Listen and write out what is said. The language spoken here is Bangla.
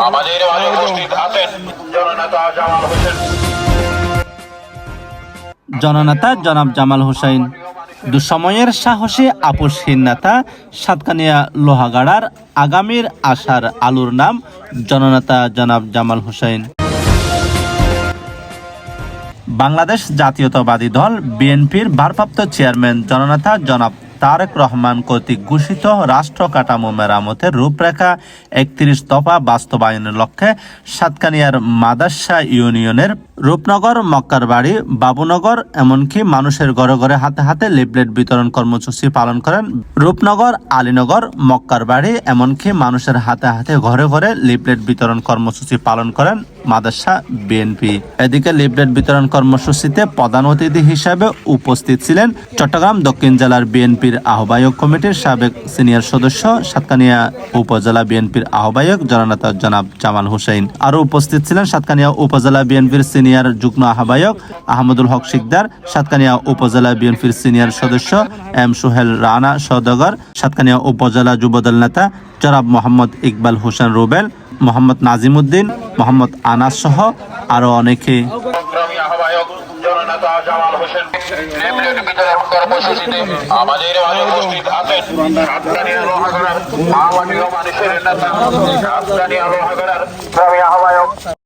আমাদের উপস্থিত আছেন জননেতা জামাল হোসেন জননেতা জনাব জামাল হোসাইন দুঃসময়ের সাহসী আপোষহীন নেতা সাতকানিয়া লোহাগাড়ার আগামীর আশার আলুর নাম জননেতা জনাব জামাল হোসাইন বাংলাদেশ জাতীয়তাবাদী দল বিএনপির ভারপ্রাপ্ত চেয়ারম্যান জননেতা জনাব তারেক রহমান কর্তৃক ঘোষিত রাষ্ট্র কাঠামো মেরামতের রূপরেখা একত্রিশ দফা বাস্তবায়নের লক্ষ্যে সাতকানিয়ার মাদাসা ইউনিয়নের রূপনগর মক্কারবাড়ি বাবুনগর, এমনকি মানুষের ঘরে ঘরে হাতে হাতে লিফলেট বিতরণ কর্মসূচি পালন করেন রূপনগর, আলীনগর মক্কারবাড়ি এমনকি মানুষের হাতে হাতে ঘরে ঘরে লিফলেট বিতরণ কর্মসূচি পালন করেন মাদাসা বিএনপি। এদিকে লিফলেট বিতরণ কর্মসূচিতে প্রধান অতিথি হিসাবে উপস্থিত ছিলেন চট্টগ্রাম দক্ষিণ জেলার বিএনপির আহ্বায়ক কমিটির সাবেক সিনিয়র সদস্য, সাতকানিয়া উপজেলা বিএনপির আহ্বায়ক জননেতা জনাব জামাল হোসেন আরও উপস্থিত ছিলেন সাতকানিয়া উপজেলা বিএনপির সিনিয়র যুগ্ম আহ্বায়ক আহমদুল হক শিকদার, সাতকানিয়া উপজেলা বিএনপির সিনিয়র সদস্য এম সোহেল রানা সওদাগর, সাতকানিয়া উপজেলা যুবদল নেতা জনাব মোহাম্মদ ইকবাল হোসেন রুবেল, মোহাম্মদ নাজিমুদ্দিন, মোহাম্মদ আনাস সহ আরও অনেকে। আমাদের আহ্বায়ক।